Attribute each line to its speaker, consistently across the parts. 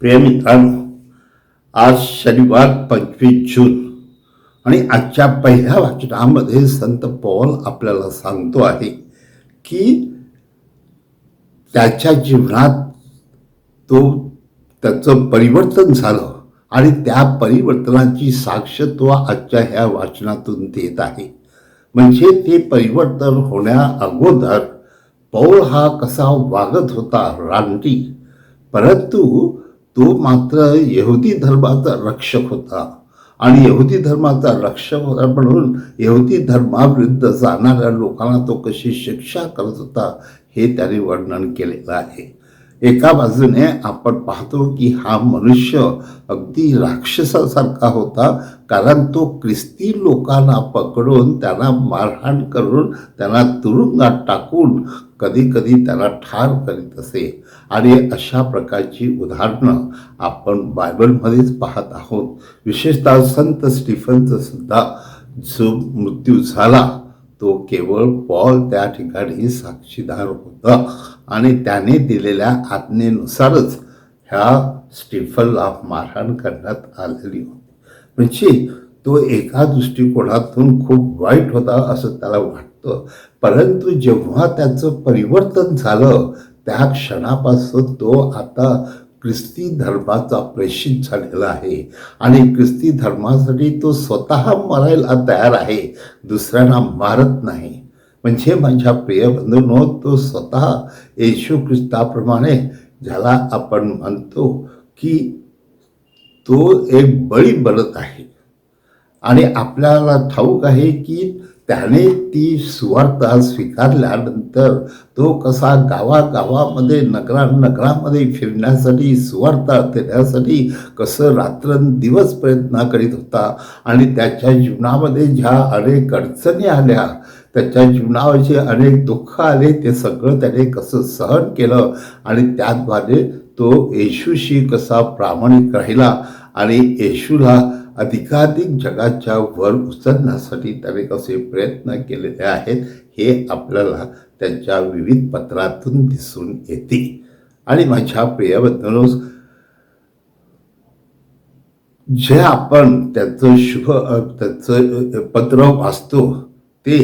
Speaker 1: प्रिय मित्रांनो आज शनिवार पंचवीस जून. आणि आजच्या पहिल्या वाचनामध्ये संत पौल आपल्याला सांगतो आहे की त्याच्या जीवनात तो त्याचं परिवर्तन झालं आणि त्या परिवर्तनाची साक्ष तो आजच्या ह्या वाचनातून देत आहे. म्हणजे ते परिवर्तन होण्या अगोदर पौल हा कसा वागत होता रानटी. परंतु तो मात्र यहुदी धर्माचा रक्षक होता. आणि यहुदी धर्माचा रक्षक होता म्हणून यहुदी धर्माविरुद्ध जाणाऱ्या लोकांना तो कशी शिक्षा करत होता हे त्याने वर्णन केलेलं आहे. एका बाजूने आपण पाहतो की हा मनुष्य अगदी राक्षसासारखा होता कारण तो ख्रिस्ती लोकांना पकडून त्यांना मारहाण करून त्यांना तुरुंगात टाकून कधी कधी त्याला ठार करीत असे. आणि अशा प्रकारची उदाहरणं आपण बायबलमध्येच पाहत आहोत. विशेषतः संत स्टीफनचं सुद्धा जो मृत्यू झाला तो केवळ पॉल त्या ठिकाणी साक्षीदार होता आणि त्याने दिलेल्या आज्ञेनुसारच ह्या स्टीफनला मारहाण करण्यात आलेली होती. म्हणजे तो एका दृष्टिकोनातून खूप वाईट होता असं त्याला वाटतं. परंतु जेव्हा त्याचं परिवर्तन झालं त्या क्षणापासून तो आता ख्रिस्ती धर्माचा प्रेषित झालेला आहे. आणि ख्रिस्ती धर्मासाठी तो स्वतः मरायला तयार आहे. दुसऱ्यांना मारत नाही. म्हणजे माझ्या प्रिय बंधूनो तो स्वतः येशू ख्रिस्ताप्रमाणे ज्याला आपण म्हणतो की तो एक बळी बनत आहे. आणि आपल्याला ठाऊक आहे की त्याने ती सुवार्थ स्वीकारल्यानंतर तो कसा गावागावामध्ये नगरानगरामध्ये फिरण्यासाठी सुवार्थ देण्यासाठी कसं रात्रंदिवस प्रयत्न करीत होता आणि त्याच्या जीवनामध्ये ज्या अनेक अडचणी आल्या त्याच्या जीवनावरचे अनेक दुःख आले ते सगळं त्याने कसं सहन केलं आणि त्याद्वारे तो येशूशी कसा प्रामाणिक राहिला आणि येशूला अधिकाधिक जगाच्या वर उचलण्यासाठी त्याने कसे प्रयत्न केलेले आहेत हे आपल्याला त्यांच्या विविध पत्रातून दिसून येते. आणि माझ्या प्रियबद्दल जे आपण त्याचं शुभ त्याचं पत्र वाचतो ते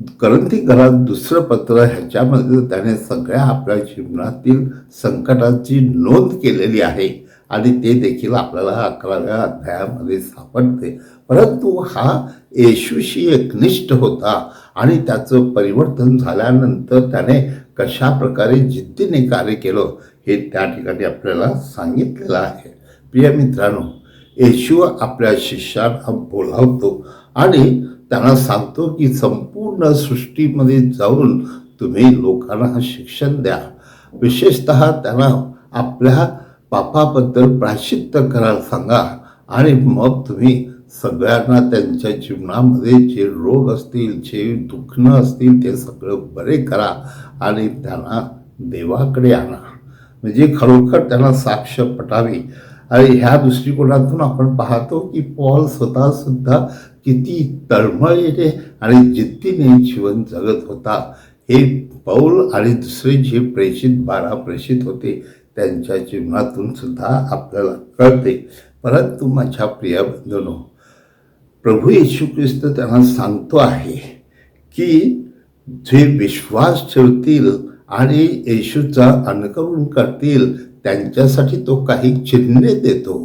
Speaker 1: करंती घरात दुसरं पत्र ह्याच्यामध्ये त्याने सगळ्या आपल्या जीवनातील संकटाची नोंद केलेली आहे आणि ते देखील आपल्याला अकराव्या अध्यायामध्ये सापडते. परंतु हा येशूशी एकनिष्ठ होता आणि त्याचं परिवर्तन झाल्यानंतर त्याने कशा प्रकारे जिद्दीने कार्य केलं हे त्या ठिकाणी आपल्याला सांगितलेलं आहे. प्रिय मित्रांनो येशू आपल्या शिष्यांना बोलावतो आणि त्यांना सांगतो की संपूर्ण सृष्टीमध्ये जाऊन तुम्ही लोकांना शिक्षण द्या. विशेषत त्यांना आपल्या पापाबद्दल प्राश्चित्त करायला सांगा आणि मग तुम्ही सगळ्यांना त्यांच्या जीवनामध्ये जे रोग असतील जे दुखणं असतील ते सगळं बरे करा आणि त्यांना देवाकडे आणा. म्हणजे खरोखर त्यांना साक्ष पटावी. आणि ह्या दृष्टिकोनातून आपण पाहतो की पॉल स्वतःसुद्धा किती तळमळीने आणि जिद्दीने जीवन जगत होता. हे पौल आणि दुसरे जे प्रेषित बारा प्रेषित होते त्यांच्या जीवनातून सुद्धा आपल्याला कळते. परंतु माझ्या प्रिय बंधनो प्रभू येशू ख्रिस्त त्यांना सांगतो आहे की जे विश्वास ठेवतील आणि येशूचा अनुकरण करतील त्यांच्यासाठी तो काही चिन्हे देतो.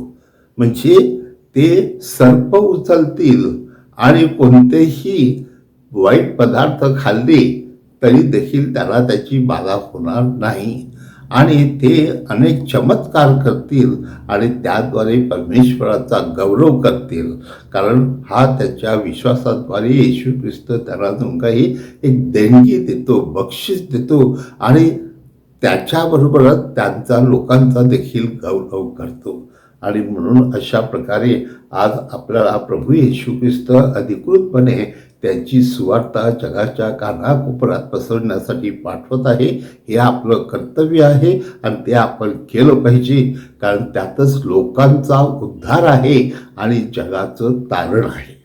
Speaker 1: म्हणजे ते सर्प उचलतील आणि कोणतेही वाईट पदार्थ खाल्ले तरी देखील त्याला त्याची बाधा होणार नाही. आणि ते अनेक चमत्कार करतील आणि त्याद्वारे परमेश्वराचा गौरव करतील. कारण हा त्याच्या विश्वासाद्वारे येशू ख्रिस्त त्यांना काही एक देणगी देतो बक्षीस देतो आणि त्याच्याबरोबरच त्यांचा लोकांचा देखील गौरव करतो. आणि म्हणून अशा प्रकारे आज आपल्याला प्रभू येशू ख्रिस्त अधिकृतपणे त्यांची सुवार्ता जगाच्या कानाकोपऱ्यात पसरण्यासाठी पाठवत आहे. हे आपलं कर्तव्य आहे आणि ते आपण केलं पाहिजे. कारण त्यातच लोकांचा उद्धार आहे आणि जगाचं तारण आहे.